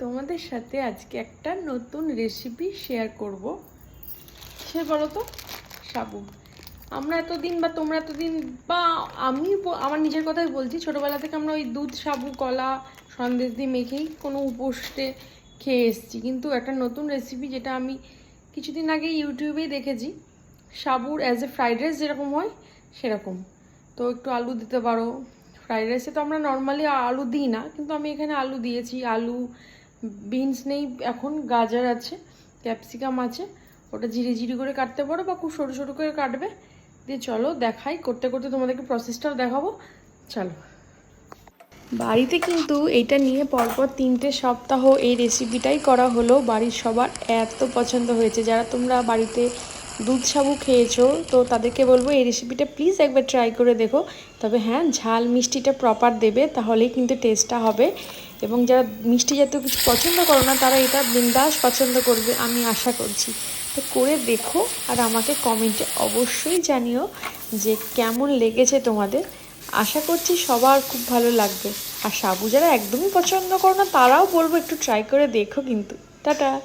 তোমাদের সাথে আজকে একটা নতুন রেসিপি শেয়ার করব। সে বলো তো সাবু, আমরা এতদিন বা তোমরা এতদিন বা আমি আমার নিজের কথাই বলছি, ছোটোবেলা থেকে আমরা ওই দুধ, সাবু, কলা, সন্দেশ দিয়ে মেখেই কোনো উপোসে খেয়ে এসেছি। কিন্তু একটা নতুন রেসিপি যেটা আমি কিছুদিন আগে ইউটিউবেই দেখেছি, সাবুর অ্যাজ এ ফ্রাইড রাইস যেরকম হয়, সেরকম। তো একটু আলু দিতে পারো ফ্রাইড রাইসে তো আমরা নর্মালি আলু দিই না, কিন্তু আমি এখানে আলু দিয়েছি, আলু বিনস নেই, এখন গাজর আছে, ক্যাপসিকাম আছে, ওটা ঝিরি ঝিরি করে কাটতে পারো বা খুব সরু সরু করে কাটবে। দিয়ে চলো দেখাই, করতে করতে তোমাদেরকে প্রসেসটাও দেখাবো। চলো। বাড়িতে কিন্তু এটা নিয়ে পরপর তিনটে সপ্তাহ এই রেসিপিটাই করা হলো। বাড়ির সবার এত পছন্দ হয়েছে। যারা তোমরা বাড়িতে দুধ সাবু খেয়েছো, তো তাদেরকে বলব এই রেসিপিটা প্লিজ একবার ট্রাই করে দেখো। তবে হ্যাঁ ঝাল মিষ্টিটা প্রপার দেবে, তাহলেই কিন্তু টেস্টটা হবে। এবং যারা মিষ্টি জাতীয় কিছু পছন্দ করো না, তারা এটা বিন্দাস পছন্দ করবে, আমি আশা করছি। তো করে দেখো, আর আমাকে কমেন্টে অবশ্যই জানিও যে কেমন লেগেছে তোমাদের। আশা করছি সবার খুব ভালো লাগবে। আর সাবু যারা একদমই পছন্দ করো না, তারাও বলব একটু ট্রাই করে দেখো কিন্তু। টাটা!